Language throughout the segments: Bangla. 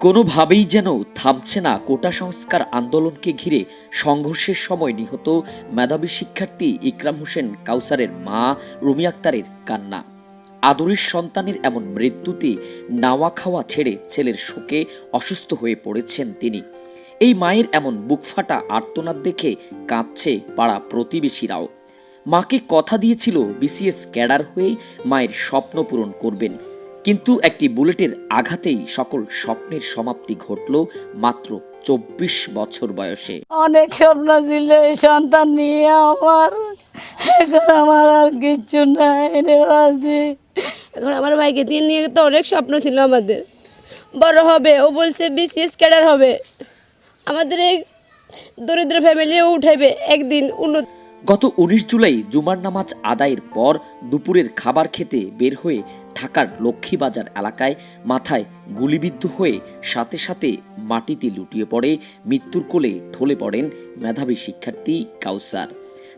কোনোভাবেই যেন থামছে না কোটা সংস্কার আন্দোলনকে ঘিরে সংঘর্ষের সময় নিহত মেধাবী শিক্ষার্থী ইকরাম হোসেন কাউসারের মা রুমি আক্তারের কান্না। আদরের সন্তানের এমন মৃত্যুতে নাওয়া খাওয়া ছেড়ে ছেলের শোকে অসুস্থ হয়ে পড়েছেন তিনি। এই মায়ের এমন বুকফাটা আর্তনাদ দেখে কাঁদছে পাড়া প্রতিবেশীরাও। মাকে কথা দিয়েছিল বিসিএস ক্যাডার হয়ে মায়ের স্বপ্ন পূরণ করবেন। কিন্তু একটি বুলেটের আঘাতেই সকল স্বপ্নের সমাপ্তি ঘটল মাত্র চব্বিশ বছর বয়সে। অনেক স্বপ্ন ছিল এই সন্তান নিয়ে আমার। এখন আমার আর কিচ্ছু নাই রে বাজি। এখন আমার ভাইকে দিয়ে নিয়ে তো অনেক স্বপ্ন ছিল আমাদের। বড় হবে ও বলছে বিসিএস ক্যাডার হবে। আমাদের এই দরিদ্র ফ্যামিলিও উঠাইবে একদিন উন্নত গত উনিশ জুলাই জুমার নামাজ আদায়ের পর দুপুরের খাবার খেতে বের হয়ে ঢাকার লক্ষ্মীবাজার এলাকায় মাথায় গুলিবিদ্ধ হয়ে সাথে সাথে মাটিতে লুটিয়ে পড়ে, মৃত্যুর কোলে ঢলে পড়েন মেধাবী শিক্ষার্থী কাউসার।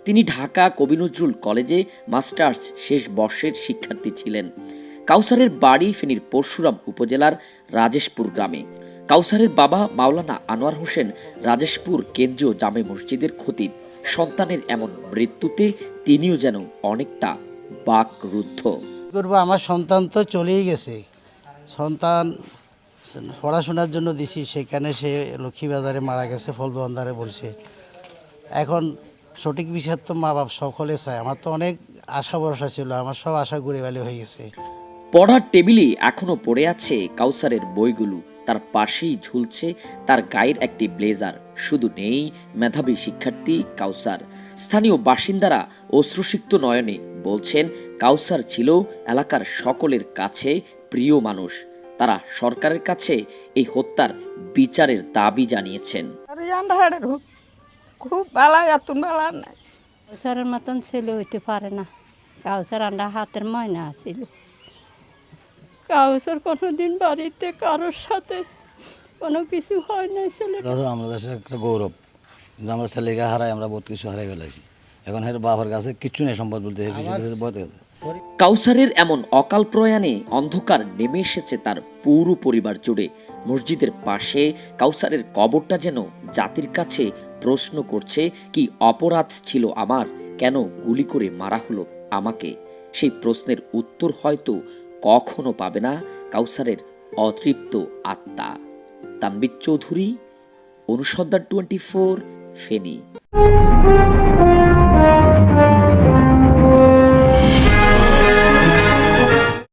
তিনি ঢাকা কবি নজরুল কলেজে মাস্টার্স শেষ বর্ষের শিক্ষার্থী ছিলেন। কাউসারের বাড়ি ফেনীর পরশুরাম উপজেলার রাজেশপুর গ্রামে। কাউসারের বাবা মাওলানা আনোয়ার হোসেন রাজেশপুর কেন্দ্রীয় জামে মসজিদের খতিব। সন্তানের এমন মৃত্যুতে তিনিও যেন অনেকটা বাকরুদ্ধ। করব? আমার সন্তান তো চলেই গেছে। সন্তান পড়াশোনার জন্য দিছি সেখানে সে লক্ষ্মীবাজারে মারা গেছে ফলদোয়ান্দারে বলছে। এখন সঠিক বিচার তো মা বাপ সকলে চায়। আমার তো অনেক আশা ভরসা ছিল আমার সব আশা ঘুরে বালি হয়ে গেছে। পড়ার টেবিলে এখনও পড়ে আছে কাউসারের বইগুলো। তার পাশেই ঝুলছে তার গায়ের একটি ব্লেজার। শুধু নেই মেধাবী শিক্ষার্থী কাউসার। স্থানীয় বাসিন্দারা অশ্রুসিক্ত নয়নে বলছেন কাউসার ছিল এলাকার সকলের কাছে প্রিয় মানুষ। তারা সরকারের কাছে এই হত্যার বিচারের দাবি জানিয়েছেন। খুব ভালো এত ভালো নাই। কাউসারের মতন ছেলে হইতে পারে না। কাউসার আন্ডা হাতের ময়না আছিল কাউসার কোনোদিন বাড়িতে কারোর সাথে কোনো কিছু হয় নাই ছেলে। রাজা আমাদের দেশের একটা গৌরব। কিন্তু আমরা ছেলেকে হারাই আমরা বহুত কিছু হারাই ফেলাইছি। এখন হের বাবার কাছে কিচ্ছু নেই সম্পদ বলতে কিছু কাউসারের এমন অকাল প্রয়াণে অন্ধকার নেমে এসেছে তার পুরো পরিবার জুড়ে। মসজিদের পাশে কাউসারের কবরটা যেন জাতির কাছে প্রশ্ন করছে কি অপরাধ ছিল আমার? কেন গুলি করে মারা হলো আমাকে? সেই প্রশ্নের উত্তর হয়তো কখনো পাবে না কাউসারের অতৃপ্ত আত্মা। তানবির চৌধুরী অনুসন্ধান টোয়েন্টি ফোর ফেনী।